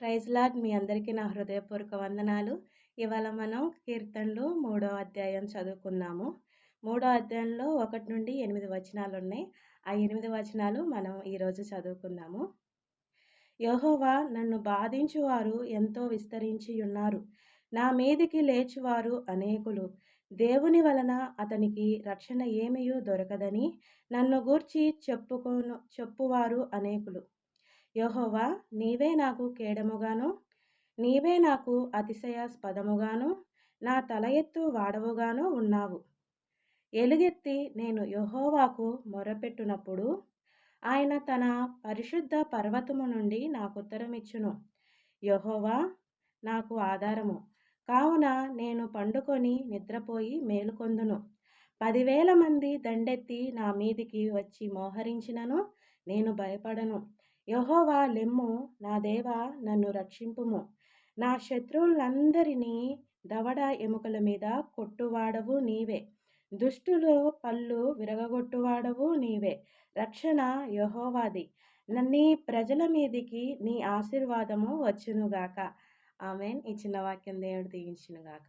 Praise lord. మీ అందరికీ నా హృదయపూర్వక వందనాలు. ఇవాళ మనం కీర్తనలు మూడో అధ్యాయం చదువుకున్నాము మూడో అధ్యాయంలో ఒకటి నుండి ఎనిమిది వచనాలు ఉన్నాయి ఆ ఎనిమిది వచనాలు మనం ఈరోజు చదువుకుందాము. యహోవా నన్ను బాధించువారు ఎంతో విస్తరించి ఉన్నారు. నా మీదికి లేచువారు అనేకులు. దేవుని వలన అతనికి రక్షణ ఏమీ దొరకదని నన్ను గూర్చి చెప్పుకోను చెప్పువారు అనేకులు. యహోవా నీవే నాకు కేడముగాను నీవే నాకు అతిశయాస్పదముగాను నా తల ఎత్తు వాడవుగాను ఉన్నావు. ఎలుగెత్తి నేను యహోవాకు మొరపెట్టునప్పుడు ఆయన తన పరిశుద్ధ పర్వతము నుండి నాకు ఉత్తరమిచ్చును యహోవా నాకు ఆధారము. కావున నేను పండుకొని నిద్రపోయి మేలుకొందును. పదివేల మంది దండెత్తి నా మీదికి వచ్చి మోహరించినను నేను భయపడను. యహోవా లెమ్ము నా దేవ నన్ను రక్షింపుము. నా శత్రువులందరినీ దవడ ఎముకల మీద కొట్టువాడవు నీవే. దుష్టులు పళ్ళు విరగగొట్టువాడవు నీవే. రక్షణ యహోవాది. నీ ప్రజల మీదికి నీ ఆశీర్వాదము వచ్చునుగాక. ఆమెన్. ఈ చిన్న వాక్యం దేవుడు దీవించునుగాక.